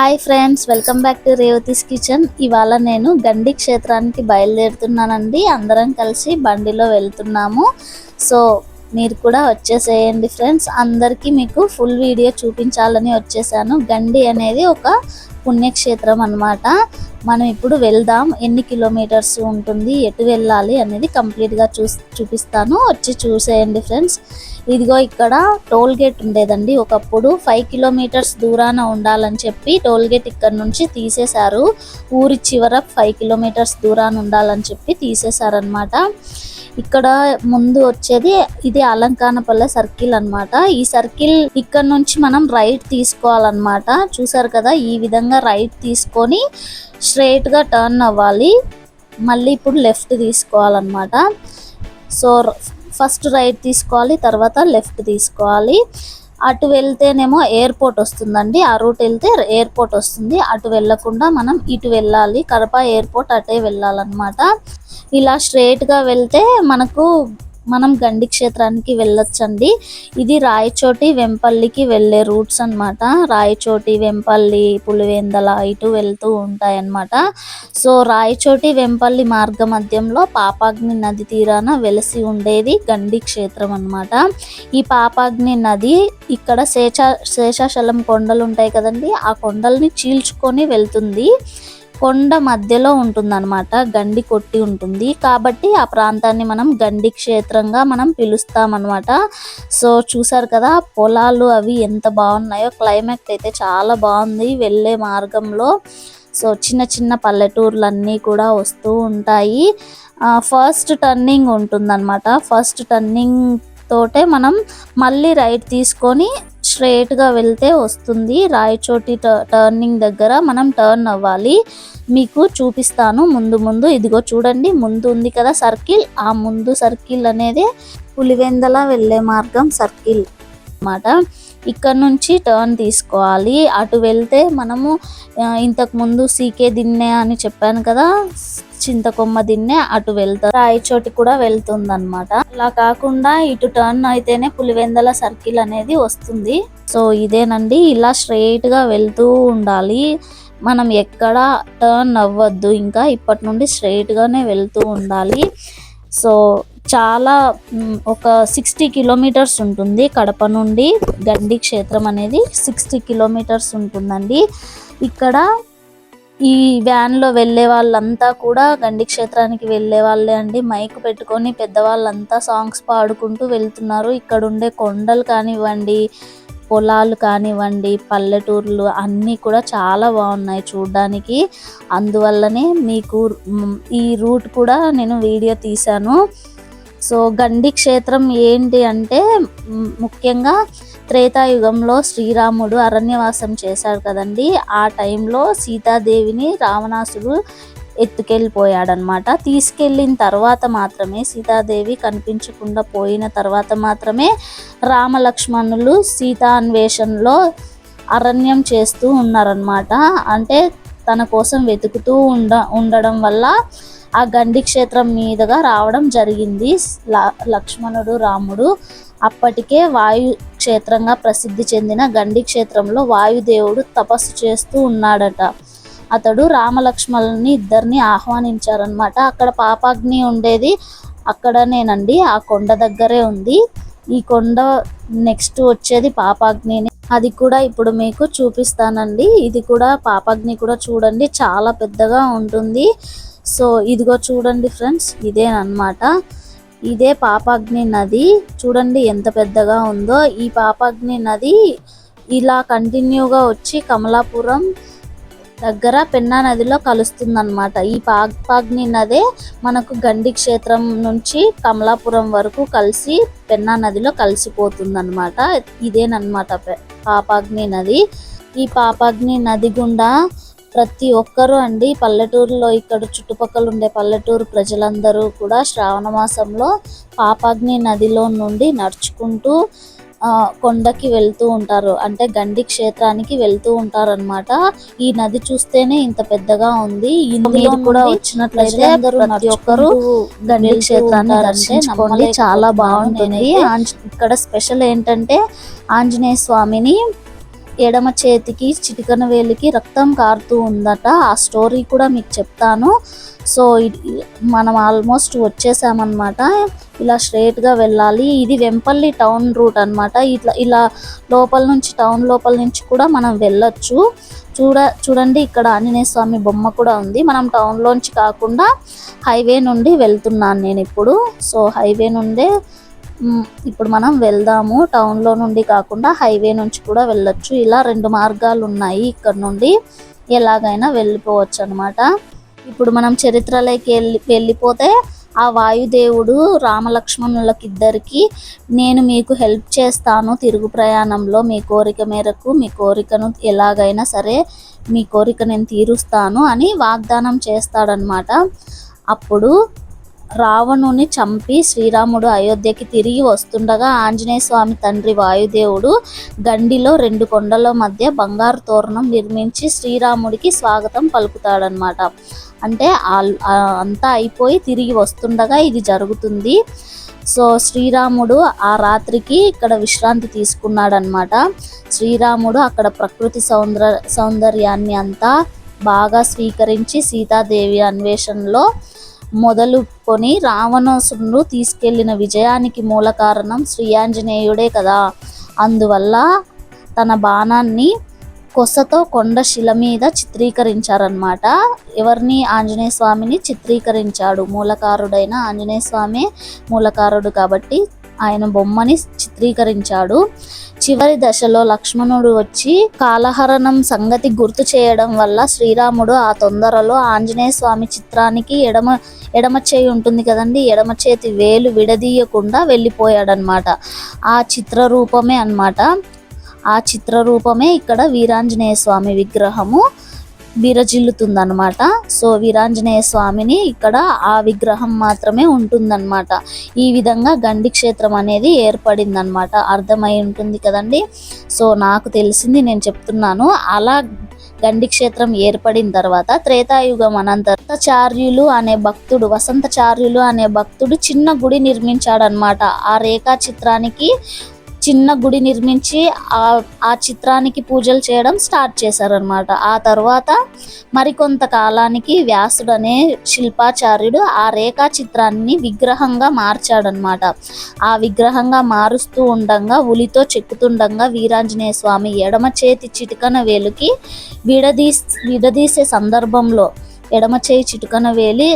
Hi friends welcome back to Revathi's kitchen. ఇవాళ నేను గండి క్షేత్రానికి బయలుదేరుతున్నానండి. అందరం కలిసి బండిలో వెళ్తున్నాము. సో మీరు కూడా వచ్చేసేయండి ఫ్రెండ్స్. అందరికీ మీకు ఫుల్ వీడియో చూపించాలని వచ్చేసాను. గండి అనేది ఒక పుణ్యక్షేత్రం అన్నమాట. మనం ఇప్పుడు వెళ్దాం ఎన్ని కిలోమీటర్స్ ఉంటుంది ఎటు వెళ్ళాలి అనేది కంప్లీట్గా చూ చూపిస్తాను. వచ్చి చూసేయండి ఫ్రెండ్స్. ఇదిగో ఇక్కడ టోల్ గేట్ ఉండేదండి. ఒకప్పుడు ఫైవ్ కిలోమీటర్స్ దూరాన ఉండాలని చెప్పి టోల్ గేట్ ఇక్కడ నుంచి తీసేశారు. ఊరి చివర ఫైవ్ కిలోమీటర్స్ దూరాన ఉండాలని చెప్పి తీసేశారనమాట ఇక్కడ ముందు వచ్చేది ఇది అలంకానపల్లె సర్కిల్ అన్నమాట. ఈ సర్కిల్ ఇక్కడ నుంచి మనం రైట్ తీసుకోవాలన్నమాట. చూసారు కదా ఈ విధంగా రైట్ తీసుకొని స్ట్రైట్గా టర్న్ అవ్వాలి. మళ్ళీ ఇప్పుడు లెఫ్ట్ తీసుకోవాలన్నమాట. సో ఫస్ట్ రైట్ తీసుకోవాలి తర్వాత లెఫ్ట్ తీసుకోవాలి. అటు వెళ్తేనేమో ఎయిర్పోర్ట్ వస్తుందండి. ఆ రూట్ వెళ్తే ఎయిర్పోర్ట్ వస్తుంది. అటు వెళ్ళకుండా మనం ఇటు వెళ్ళాలి. కడప ఎయిర్పోర్ట్ అటే వెళ్ళాలన్నమాట. ఇలా స్ట్రేట్గా వెళ్తే మనకు మనం గండి క్షేత్రానికి వెళ్ళొచ్చండి. ఇది రాయచోటి వెంపల్లికి వెళ్ళే రూట్స్ అనమాట రాయచోటి వెంపల్లి పులివెందల ఇటు వెళ్తూ ఉంటాయన్నమాట. సో రాయచోటి వెంపల్లి మార్గ మధ్యంలో పాపాగ్ని నది తీరాన వెలసి ఉండేది గండి క్షేత్రం అన్నమాట. ఈ పాపాగ్ని నది ఇక్కడ శేష శేషాచలం కొండలు ఉంటాయి కదండి. ఆ కొండల్ని చీల్చుకొని వెళ్తుంది. కొండ మధ్యలో ఉంటుందన్నమాట గండి కొట్టి ఉంటుంది. కాబట్టి ఆ ప్రాంతాన్ని మనం గండి క్షేత్రంగా మనం పిలుస్తామన్నమాట. సో చూసారు కదా పొలాలు అవి ఎంత బాగున్నాయో క్లైమేట్ అయితే చాలా బాగుంది వెళ్ళే మార్గంలో. సో చిన్న చిన్న పల్లెటూర్లన్నీ కూడా వస్తూ ఉంటాయి. ఫస్ట్ టర్నింగ్ ఉంటుందన్నమాట. ఫస్ట్ టర్నింగ్ తోటే మనం మళ్ళీ రైట్ తీసుకొని స్ట్రైట్గా వెళ్తే వస్తుంది. రాయచోటి ట- టర్నింగ్ దగ్గర మనం టర్న్ అవ్వాలి. మీకు చూపిస్తాను ముందు ముందు. ఇదిగో చూడండి ముందు ఉంది కదా సర్కిల్. ఆ ముందు సర్కిల్ అనేది పులివెందల వెళ్ళే మార్గం సర్కిల్ అన్నమాట. ఇక్కడ నుంచి టర్న్ తీసుకోవాలి. అటు వెళ్తే మనము ఇంతకుముందు ఇంతకు ముందు సీకే దిన్నే అని చెప్పాను కదా చింతకొమ్మ దిన్నే అటు వెళ్తారు. రాయచోటి కూడా వెళ్తుంది అనమాట అలా కాకుండా ఇటు టర్న్ అయితేనే పులివెందల సర్కిల్ అనేది వస్తుంది. సో ఇదేనండి. ఇలా స్ట్రైట్గా వెళ్తూ ఉండాలి. మనం ఎక్కడ టర్న్ అవ్వద్దు. ఇంకా ఇప్పటి నుండి స్ట్రైట్ గానే వెళ్తూ ఉండాలి. సో చాలా ఒక సిక్స్టీ కిలోమీటర్స్ ఉంటుంది కడప నుండి గండి క్షేత్రం అనేది. సిక్స్టీ కిలోమీటర్స్ ఉంటుందండి. ఇక్కడ ఈ వ్యాన్లో వెళ్ళే వాళ్ళంతా కూడా గండి క్షేత్రానికి వెళ్ళే వాళ్ళే అండి. మైక్ పెట్టుకొని పెద్దవాళ్ళంతా సాంగ్స్ పాడుకుంటూ వెళ్తున్నారు. ఇక్కడ ఉండే కొండలు కానివ్వండి పొలాలు కానివ్వండి పల్లెటూర్లు అన్నీ కూడా చాలా బాగున్నాయి చూడడానికి. అందువల్లనే మీకు ఈ రూట్ కూడా నేను వీడియో తీశాను. సో గండి క్షేత్రం ఏంటి అంటే ముఖ్యంగా త్రేతాయుగంలో శ్రీరాముడు అరణ్యవాసం చేశాడు కదండి. ఆ టైంలో సీతాదేవిని రావణాసుడు ఎత్తుకెళ్ళిపోయాడనమాట. తీసుకెళ్ళిన తర్వాత మాత్రమే సీతాదేవి కనిపించకుండా పోయిన తర్వాత మాత్రమే రామలక్ష్మణులు సీతా అన్వేషణలో అరణ్యం చేస్తూ ఉన్నారనమాట. అంటే తన కోసం వెతుకుతూ ఉండ ఉండడం వల్ల ఆ గండి క్షేత్రం మీదుగా రావడం జరిగింది. లక్ష్మణుడు రాముడు. అప్పటికే వాయు క్షేత్రంగా ప్రసిద్ధి చెందిన గండి క్షేత్రంలో వాయుదేవుడు తపస్సు చేస్తూ ఉన్నాడట. అతడు రామలక్ష్మణుని ఇద్దరిని ఆహ్వానించారనమాట అక్కడ పాపాగ్ని ఉండేది అక్కడనేనండి. ఆ కొండ దగ్గరే ఉంది. ఈ కొండ నెక్స్ట్ వచ్చేది పాపాగ్ని అది కూడా ఇప్పుడు మీకు చూపిస్తానండి. ఇది కూడా పాపాగ్ని కూడా చూడండి. చాలా పెద్దగా ఉంటుంది. సో ఇదిగో చూడండి ఫ్రెండ్స్ ఇదేనమాట ఇదే పాపాగ్ని నది. చూడండి ఎంత పెద్దగా ఉందో. ఈ పాపాగ్ని నది ఇలా కంటిన్యూగా వచ్చి కమలాపురం దగ్గర పెన్నా నదిలో కలుస్తుందన్నమాట. ఈ పాపాగ్ని నదే మనకు గండి క్షేత్రం నుంచి కమలాపురం వరకు కలిసి పెన్నా నదిలో కలిసిపోతుందన్నమాట. ఇదేనమాట పె- పాపాగ్ని నది. ఈ పాపాగ్ని నది గుండా ప్రతి ఒక్కరూ అండి పల్లెటూరులో ఇక్కడ చుట్టుపక్కల ఉండే పల్లెటూరు ప్రజలందరూ కూడా శ్రావణ మాసంలో పాపాగ్ని నదిలో నుండి నడుచుకుంటూ ఆ, కొండకి వెళ్తూ ఉంటారు. అంటే గండి క్షేత్రానికి వెళ్తూ ఉంటారు అనమాట ఈ నది చూస్తేనే ఇంత పెద్దగా ఉంది. ఇందులో కూడా వచ్చినట్లయితే ప్రతి ఒక్కరు గండి క్షేత్రాన్ని దర్శించుకోండి. చాలా బాగుంటుంది. ఇక్కడ స్పెషల్ ఏంటంటే ఆంజనేయ స్వామిని ఎడమ చేతికి చిటికన వేలికి రక్తం కారుతూ ఉందట. ఆ స్టోరీ కూడా మీకు చెప్తాను. సో మనం ఆల్మోస్ట్ వచ్చేసామన్నమాట. ఇలా స్ట్రేట్గా వెళ్ళాలి. ఇది వెంపల్లి టౌన్ రూట్ అన్నమాట. ఇట్లా ఇలా లోపల నుంచి టౌన్ లోపల నుంచి కూడా మనం వెళ్ళొచ్చు. చూడ చూడండి ఇక్కడ ఆంజనేయ స్వామి బొమ్మ కూడా ఉంది. మనం టౌన్లోంచి కాకుండా హైవే నుండి వెళ్తున్నాను నేను ఇప్పుడు. సో హైవే నుండే ఇప్పుడు మనం వెళ్దాము. టౌన్లో నుండి కాకుండా హైవే నుంచి కూడా వెళ్ళొచ్చు. ఇలా రెండు మార్గాలు ఉన్నాయి ఇక్కడ నుండి. ఎలాగైనా వెళ్ళిపోవచ్చు అనమాట ఇప్పుడు మనం చరిత్రలోకి వెళ్ళి వెళ్ళిపోతే ఆ వాయుదేవుడు రామలక్ష్మణులకి ఇద్దరికి నేను మీకు హెల్ప్ చేస్తాను తిరుగు ప్రయాణంలో. మీ కోరిక మేరకు మీ కోరికను ఎలాగైనా సరే మీ కోరిక నేను తీరుస్తాను అని వాగ్దానం చేస్తాడనమాట అప్పుడు రావణుని చంపి శ్రీరాముడు అయోధ్యకి తిరిగి వస్తుండగా ఆంజనేయ స్వామి తండ్రి వాయుదేవుడు గండిలో రెండు కొండల మధ్య బంగారు తోరణం నిర్మించి శ్రీరాముడికి స్వాగతం పలుకుతాడనమాట అంటే అంతా అయిపోయి తిరిగి వస్తుండగా ఇది జరుగుతుంది. సో శ్రీరాముడు ఆ రాత్రికి ఇక్కడ విశ్రాంతి తీసుకున్నాడనమాట శ్రీరాముడు అక్కడ ప్రకృతి సౌందర్య సౌందర్యాన్ని అంతా బాగా స్వీకరించి సీతాదేవి అన్వేషణలో మొదలుకొని రావణాసురుడు తీసుకెళ్ళిన విజయానికి మూల కారణం శ్రీయాంజనేయుడే కదా. అందువల్ల తన బాణాన్ని కొసతో కొండ శిల మీద చిత్రీకరించారనమాట ఎవరిని? ఆంజనేయ స్వామిని చిత్రీకరించాడు. మూలకారుడైన ఆంజనేయ స్వామి మూలకారుడు కాబట్టి ఆయన బొమ్మని చిత్రీకరించాడు. చివరి దశలో లక్ష్మణుడు వచ్చి కాలహరణం సంగతి గుర్తు చేయడం వల్ల శ్రీరాముడు ఆ తొందరలో ఆంజనేయ స్వామి చిత్రానికి ఎడమ ఎడమ చేయి ఉంటుంది కదండి ఎడమ చేతి వేలు విడదీయకుండా వెళ్ళిపోయాడనమాట ఆ చిత్ర రూపమే అన్నమాట. ఆ చిత్ర రూపమే ఇక్కడ వీరాంజనేయ స్వామి విగ్రహము. విరజిల్లుతుందన్నమాట. సో వీరాంజనేయ స్వామిని ఇక్కడ ఆ విగ్రహం మాత్రమే ఉంటుందన్నమాట. ఈ విధంగా గండి క్షేత్రం అనేది ఏర్పడిందనమాట అర్థమై ఉంటుంది కదండి? సో నాకు తెలిసింది నేను చెప్తున్నాను. అలా గండి క్షేత్రం ఏర్పడిన తర్వాత త్రేతాయుగం అనంతరం చార్యులు అనే భక్తుడు వసంతచార్యులు అనే భక్తుడు చిన్న గుడి నిర్మించాడనమాట ఆ రేఖా చిత్రానికి చిన్న గుడి నిర్మించి ఆ ఆ చిత్రానికి పూజలు చేయడం స్టార్ట్ చేశారనమాట ఆ తర్వాత మరికొంత కాలానికి వ్యాసుడు అనే శిల్పాచార్యుడు ఆ రేఖా చిత్రాన్ని విగ్రహంగా మార్చాడనమాట ఆ విగ్రహంగా మారుస్తూ ఉండంగా ఉలితో చెక్కుతుండగా వీరాంజనేయ స్వామి ఎడమ చేతి చిటికన వేలుకి విడదీస్ విడదీసే సందర్భంలో ఎడమ చేయి చిటుకన వేలి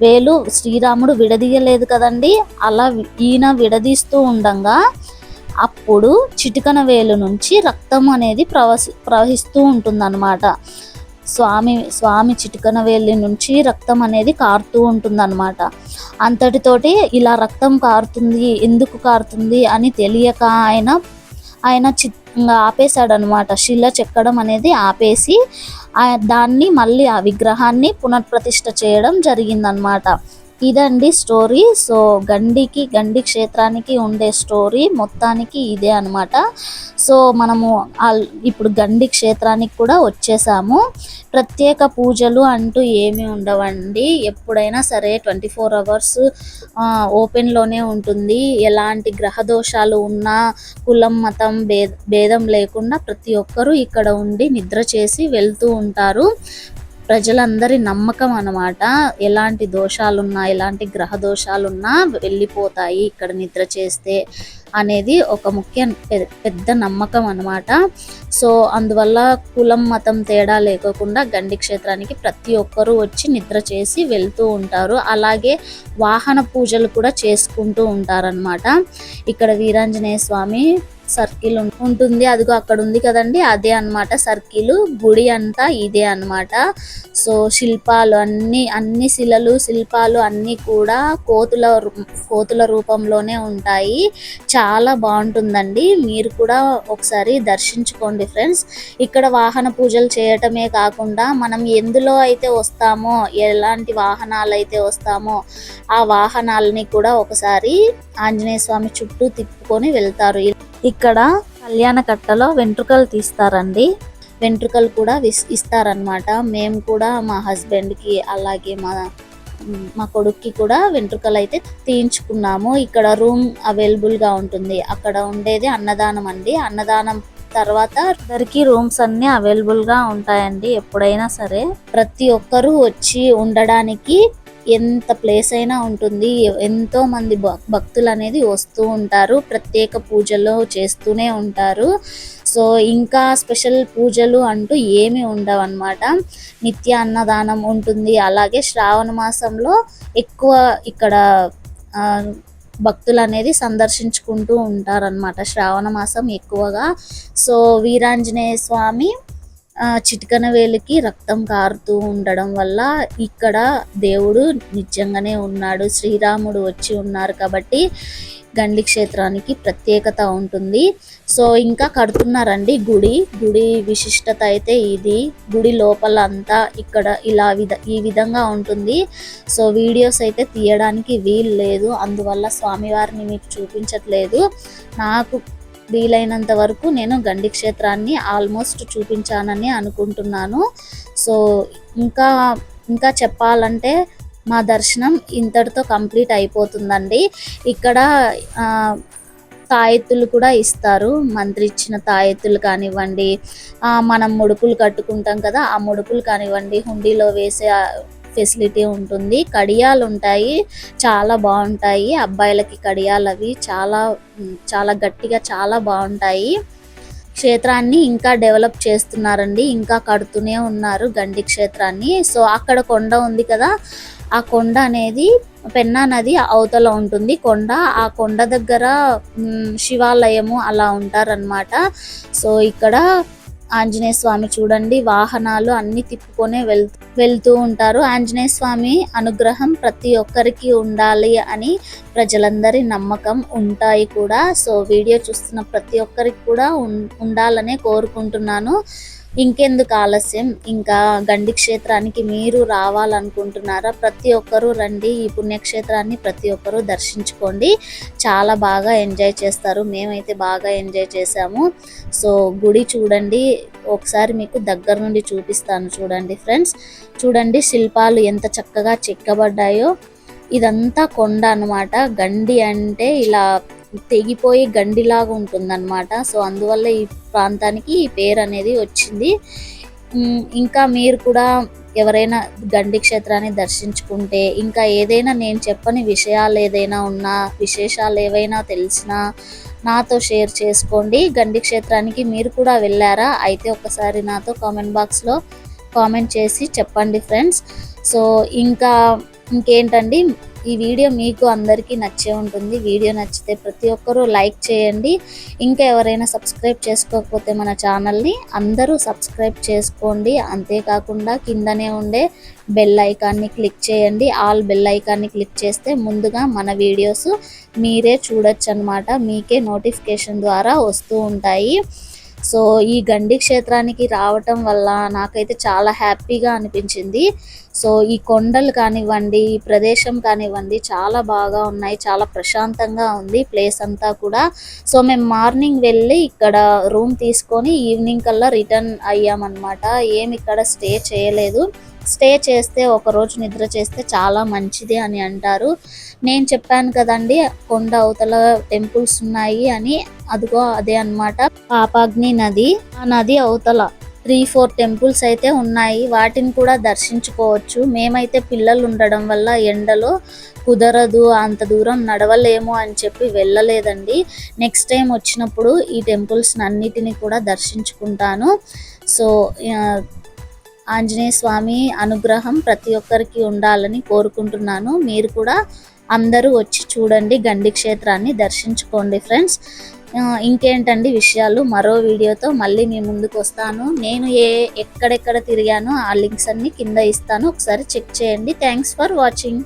వేలు శ్రీరాముడు విడదీయలేదు కదండి అలా ఈయన విడదీస్తూ ఉండంగా అప్పుడు చిటికన వేలు నుంచి రక్తం అనేది ప్రవసి ప్రవహిస్తూ ఉంటుందన్నమాట. స్వామి స్వామి చిటికన వేలి నుంచి రక్తం అనేది కారుతూ ఉంటుందన్నమాట. అంతటితోటి ఇలా రక్తం కారుతుంది ఎందుకు కారుతుంది అని తెలియక ఆయన ఆయన చి ఆపేశాడనమాట శిల చెక్కడం అనేది ఆపేసి ఆ దాన్ని మళ్ళీ ఆ విగ్రహాన్ని పునఃప్రతిష్ఠ చేయడం జరిగిందనమాట ఇదండి స్టోరీ. సో గండికి గండి క్షేత్రానికి ఉండే స్టోరీ మొత్తానికి ఇదే అన్నమాట. సో మనము ఇప్పుడు గండి క్షేత్రానికి కూడా వచ్చేసాము. ప్రత్యేక పూజలు అంటూ ఏమీ ఉండవండి. ఎప్పుడైనా సరే ట్వంటీ ఫోర్ అవర్స్ ఓపెన్లోనే ఉంటుంది. ఎలాంటి గ్రహ దోషాలు ఉన్నా కులం మతం భేదం లేకుండా ప్రతి ఒక్కరూ ఇక్కడ ఉండి నిద్ర చేసి వెళ్తూ ఉంటారు. ప్రజలందరి నమ్మకం అనమాట ఎలాంటి దోషాలున్నా ఎలాంటి గ్రహ దోషాలున్నా వెళ్ళిపోతాయి ఇక్కడ నిద్ర చేస్తే అనేది ఒక ముఖ్య పెద్ద నమ్మకం అన్నమాట. సో అందువల్ల కులం మతం తేడా లేకోకుండా గండి క్షేత్రానికి ప్రతి ఒక్కరూ వచ్చి నిద్ర చేసి వెళ్తూ ఉంటారు. అలాగే వాహన పూజలు కూడా చేసుకుంటూ ఉంటారనమాట ఇక్కడ వీరాంజనేయ స్వామి సర్కిల్ ఉంటుంది. అదిగో అక్కడ ఉంది కదండి. అదే అన్నమాట సర్కిల్. గుడి అంతా ఇదే అన్నమాట. సో శిల్పాలు అన్ని అన్ని శిలలు శిల్పాలు అన్నీ కూడా కోతుల రూ- కోతుల రూపంలోనే ఉంటాయి. చాలా బాగుంటుందండి. మీరు కూడా ఒకసారి దర్శించుకోండి ఫ్రెండ్స్. ఇక్కడ వాహన పూజలు చేయటమే కాకుండా మనం ఎందులో అయితే వస్తామో ఎలాంటి వాహనాలు అయితే వస్తామో ఆ వాహనాలని కూడా ఒకసారి ఆంజనేయ స్వామి చుట్టూ తిప్పుకొని వెళ్తారు. ఇక్కడ కళ్యాణ కట్టలో వెంట్రుకలు తీస్తారండి. వెంట్రుకలు కూడా ఇస్తారనమాట మేము కూడా మా హస్బెండ్కి అలాగే మా మా కొడుక్కి కూడా వెంట్రుకలు అయితే తీయించుకున్నాము. ఇక్కడ రూమ్ అవైలబుల్గా ఉంటుంది. అక్కడ ఉండేది అన్నదానం అండి. అన్నదానం తర్వాత అందరికి రూమ్స్ అన్ని అవైలబుల్గా ఉంటాయండి ఎప్పుడైనా సరే. ప్రతి ఒక్కరూ వచ్చి ఉండడానికి ఎంత ప్లేస్ అయినా ఉంటుంది. ఎంతో మంది భక్తులు అనేది వస్తూ ఉంటారు. ప్రత్యేక పూజలు చేస్తూనే ఉంటారు. సో ఇంకా స్పెషల్ పూజలు అంటూ ఏమీ ఉండవు అనమాట నిత్య అన్నదానం ఉంటుంది. అలాగే శ్రావణ మాసంలో ఎక్కువ ఇక్కడ భక్తులు అనేది సందర్శించుకుంటూ ఉంటారన్నమాట. శ్రావణ మాసం ఎక్కువగా. సో వీరాంజనేయ స్వామి చిటికన వేలికి రక్తం కారుతూ ఉండడం వల్ల ఇక్కడ దేవుడు నిజంగానే ఉన్నాడు. శ్రీరాముడు వచ్చి ఉన్నారు కాబట్టి గండి క్షేత్రానికి ప్రత్యేకత ఉంటుంది. సో ఇంకా కడుతున్నారండి గుడి. గుడి విశిష్టత అయితే ఇది. గుడి లోపల అంతా ఇక్కడ ఇలా విధ ఈ విధంగా ఉంటుంది. సో వీడియోస్ అయితే తీయడానికి వీలు లేదు. అందువల్ల స్వామివారిని మీకు చూపించట్లేదు. నాకు వీలైనంత వరకు నేను గండి క్షేత్రాన్ని ఆల్మోస్ట్ చూపించానని అనుకుంటున్నాను. సో ఇంకా ఇంకా చెప్పాలంటే మా దర్శనం ఇంతటితో కంప్లీట్ అయిపోతుందండి. ఇక్కడ తాయెత్తులు కూడా ఇస్తారు. మంత్రి ఇచ్చిన తాయెత్తులు కానివ్వండి మనం ముడుపులు కట్టుకుంటాం కదా ఆ ముడుపులు కానివ్వండి హుండీలో వేసే ఫెసిలిటీ ఉంటుంది. కడియాలు ఉంటాయి చాలా బాగుంటాయి. అబ్బాయిలకి కడియాలు అవి చాలా చాలా గట్టిగా చాలా బాగుంటాయి. క్షేత్రాన్ని ఇంకా డెవలప్ చేస్తున్నారండి. ఇంకా కడుతూనే ఉన్నారు గండి క్షేత్రాన్ని. సో అక్కడ కొండ ఉంది కదా ఆ కొండ అనేది పెన్నా నది అవతల ఉంటుంది. కొండ ఆ కొండ దగ్గర శివాలయము అలా ఉంటారనమాట సో ఇక్కడ ఆంజనేయ స్వామి చూడండి వాహనాలు అన్ని తిప్పుకొనే వెళ్ వెళ్తూ ఉంటారు. ఆంజనేయ స్వామి అనుగ్రహం ప్రతి ఒక్కరికి ఉండాలి అని ప్రజలందరి నమ్మకం ఉంటాయి కూడా. సో వీడియో చూస్తున్న ప్రతి ఒక్కరికి కూడా ఉం- ఉండాలనే కోరుకుంటున్నాను. ఇంకెందుకు ఆలస్యం? ఇంకా గండి క్షేత్రానికి మీరు రావాలనుకుంటున్నారా? ప్రతి ఒక్కరూ రండి ఈ పుణ్యక్షేత్రాన్ని ప్రతి ఒక్కరూ దర్శించుకోండి. చాలా బాగా ఎంజాయ్ చేస్తారు. మేమైతే బాగా ఎంజాయ్ చేసాము సో గుడి చూడండి. ఒకసారి మీకు దగ్గర నుండి చూపిస్తాను చూడండి ఫ్రెండ్స్. చూడండి శిల్పాలు ఎంత చక్కగా చెక్కబడ్డాయో. ఇదంతా కొండ అన్నమాట. గండి అంటే ఇలా తెగిపోయి గండిలాగా ఉంటుందన్నమాట. సో అందువల్ల ఈ ప్రాంతానికి ఈ పేరు అనేది వచ్చింది. ఇంకా మీరు కూడా ఎవరైనా గండి క్షేత్రాన్ని దర్శించుకుంటే ఇంకా ఏదైనా నేను చెప్పని విషయాలు ఏదైనా ఉన్నా విశేషాలు ఏవైనా తెలిసినా నాతో షేర్ చేసుకోండి. గండి క్షేత్రానికి మీరు కూడా వెళ్ళారా? అయితే ఒకసారి నాతో కామెంట్ బాక్స్లో కామెంట్ చేసి చెప్పండి ఫ్రెండ్స్. సో ఇంకా ఇంకేంటండి? ఈ వీడియో మీకు అందరికీ నచ్చే ఉంటుంది. వీడియో నచ్చితే ప్రతి ఒక్కరూ లైక్ చేయండి. ఇంకా ఎవరైనా సబ్స్క్రైబ్ చేసుకోకపోతే మన ఛానల్ని అందరూ సబ్స్క్రైబ్ చేసుకోండి. అంతేకాకుండా కిందనే ఉండే బెల్ ఐకాన్ని క్లిక్ చేయండి. ఆల్ బెల్ ఐకాన్ని క్లిక్ చేస్తే ముందుగా మన వీడియోస్ మీరే చూడొచ్చు అనమాట మీకే నోటిఫికేషన్ ద్వారా వస్తూ ఉంటాయి. సో ఈ గండి క్షేత్రానికి రావటం వల్ల నాకైతే చాలా హ్యాపీగా అనిపించింది. సో ఈ కొండలు కానివ్వండి ఈ ప్రదేశం కానివ్వండి చాలా బాగా ఉన్నాయి చాలా ప్రశాంతంగా ఉంది ప్లేస్ అంతా కూడా. సో మేము మార్నింగ్ వెళ్ళి ఇక్కడ రూమ్ తీసుకొని ఈవినింగ్ కల్లా రిటర్న్ అయ్యామన్నమాట. ఏమి ఇక్కడ స్టే చేయలేదు. స్టే చేస్తే ఒక రోజు నిద్ర చేస్తే చాలా మంచిది అని అంటారు. నేను చెప్పాను కదండి కొండ అవతల టెంపుల్స్ ఉన్నాయి అని అదిగో అదే అన్నమాట. పాపాగ్ని నది ఆ నది అవతల. త్రీ ఫోర్ టెంపుల్స్ అయితే ఉన్నాయి. వాటిని కూడా దర్శించుకోవచ్చు. మేమైతే పిల్లలు ఉండడం వల్ల ఎండలో కుదరదు అంత దూరం నడవలేము అని చెప్పి వెళ్ళలేదండి. నెక్స్ట్ టైం వచ్చినప్పుడు ఈ టెంపుల్స్ అన్నిటిని కూడా దర్శించుకుంటాను. సో ఆంజనేయ స్వామి అనుగ్రహం ప్రతి ఒక్కరికి ఉండాలని కోరుకుంటున్నాను. మీరు కూడా అందరూ వచ్చి చూడండి గండి క్షేత్రాన్ని దర్శించుకోండి ఫ్రెండ్స్. ఇంకేంటండి విషయాలు? మరో వీడియోతో మళ్ళీ మీ ముందుకు వస్తాను. నేను ఏ ఎక్కడెక్కడ తిరిగానో ఆ లింక్స్ అన్ని కింద ఇస్తాను. ఒకసారి చెక్ చేయండి. Thanks for watching